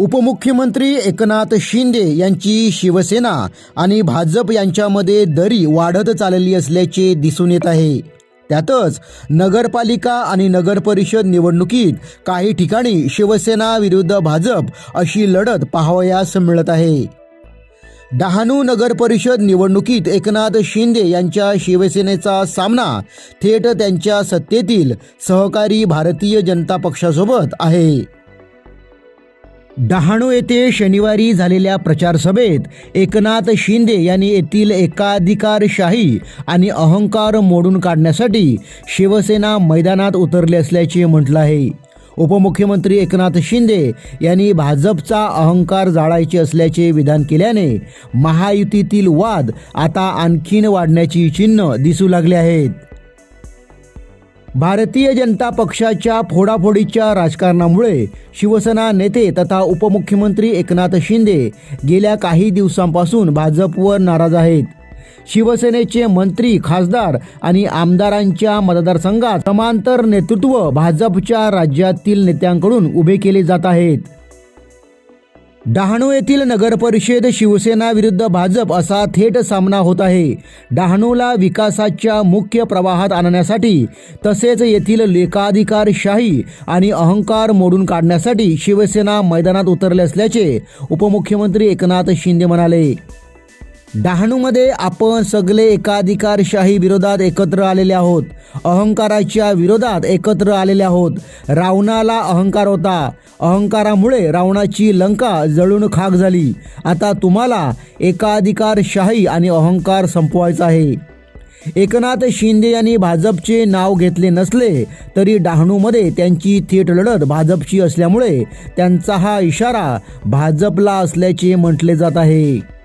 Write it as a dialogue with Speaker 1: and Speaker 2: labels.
Speaker 1: उपमुख्यमंत्री एकनाथ शिंदे यांची शिवसेना आणि भाजप यांच्यामध्ये दरी वाढत चालली असल्याचे दिसून येत आहे. त्यातच नगरपालिका आणि नगरपरिषद निवडणुकीत काही ठिकाणी शिवसेना विरुद्ध भाजप अशी लढत पाहावयास मिळत आहे. डहाणू नगरपरिषद निवडणुकीत एकनाथ शिंदे यांच्या शिवसेनेचा सामना थेट त्यांच्या सत्तेतील सहकारी भारतीय जनता पक्षासोबत आहे. डहाणू येथे शनिवारी झालेल्या प्रचार सभेत एकनाथ शिंदे यांनी येथील एकाधिकारशाही आणि अहंकार मोडून काढण्यासाठी शिवसेना मैदानात उतरले असल्याचे म्हटलं आहे. उपमुख्यमंत्री एकनाथ शिंदे यांनी भाजपचा अहंकार जाळायचे असल्याचे विधान केल्याने महायुतीतील वाद आता आणखीन वाढण्याची चिन्ह दिसू लागले आहेत. भारतीय जनता पक्षाच्या फोडाफोडीच्या राजकारणामुळे शिवसेना नेते तथा उपमुख्यमंत्री एकनाथ शिंदे गेल्या काही दिवसांपासून भाजपवर नाराज आहेत. शिवसेनेचे मंत्री खासदार आणि आमदारांच्या मतदारसंघात समांतर नेतृत्व भाजपच्या राज्यातील नेत्यांकडून उभे केले जात आहेत. डहाणू येथील नगरपरिषद शिवसेना विरुद्ध भाजप असा थेट सामना होत आहे. डहाणूला विकासाच्या मुख्य प्रवाहात आणण्यासाठी तसेच येथील लेखाधिकारशाही आणि अहंकार मोडून काढण्यासाठी शिवसेना मैदानात उतरले असल्याचे उपमुख्यमंत्री एकनाथ शिंदे म्हणाले. डहाणूमध्ये आपण सगळे एकाधिकारशाही विरोधात एकत्र आलेले आहोत. अहंकाराच्या विरोधात एकत्र आलेले आहोत. रावणाला अहंकार होता. अहंकारामुळे रावणाची लंका जळून खाक झाली. आता तुम्हाला एकाधिकारशाही आणि अहंकार संपवायचा आहे. एकनाथ शिंदे यांनी भाजपचे नाव घेतले नसले तरी डहाणूमध्ये त्यांची थेट लढत भाजपची असल्यामुळे त्यांचा हा इशारा भाजपला असल्याचे म्हटले जात आहे.